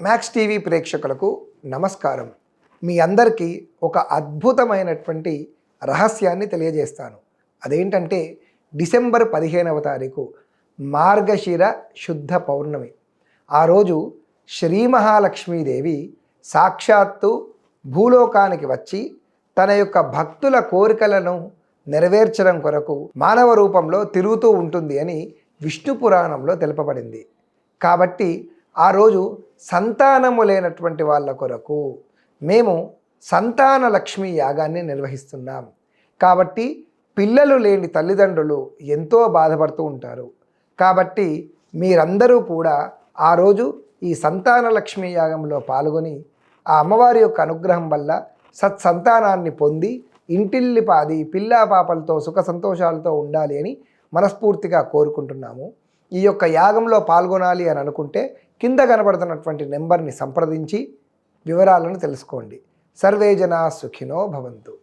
Max TV ప్రేక్షకులకు నమస్కారం. మీ అందరికీ ఒక అద్భుతమైనటువంటి రహస్యాన్ని తెలియజేస్తాను. అదేంటంటే డిసెంబర్ పదిహేనవ తారీఖు మార్గశిర శుద్ధ పౌర్ణమి. ఆ రోజు శ్రీ మహాలక్ష్మీదేవి సాక్షాత్తు భూలోకానికి వచ్చి తన యొక్క భక్తుల కోరికలను నెరవేర్చడం కొరకు మానవ రూపంలో తిరుగుతూ ఉంటుంది అని విష్ణు పురాణంలో తెలుపబడింది. కాబట్టి ఆ రోజు సంతానము లేనటువంటి వాళ్ళ కొరకు మేము సంతాన లక్ష్మి యాగాన్ని నిర్వహిస్తున్నాం. కాబట్టి పిల్లలు లేని తల్లిదండ్రులు ఎంతో బాధపడుతూ ఉంటారు. కాబట్టి మీరందరూ కూడా ఆ రోజు ఈ సంతాన లక్ష్మి యాగంలో పాల్గొని ఆ అమ్మవారి యొక్క అనుగ్రహం వల్ల సత్సంతానాన్ని పొంది ఇంటిల్లిపాది పిల్లా పాపలతో సుఖ సంతోషాలతో ఉండాలి అని మనస్ఫూర్తిగా కోరుకుంటున్నాము. ఈ యొక్క యాగంలో పాల్గొనాలి అని అనుకుంటే కింద కనబడుతున్నటువంటి నెంబర్ని సంప్రదించి వివరాలను తెలుసుకోండి. సర్వే జనా సుఖినో భవంతు.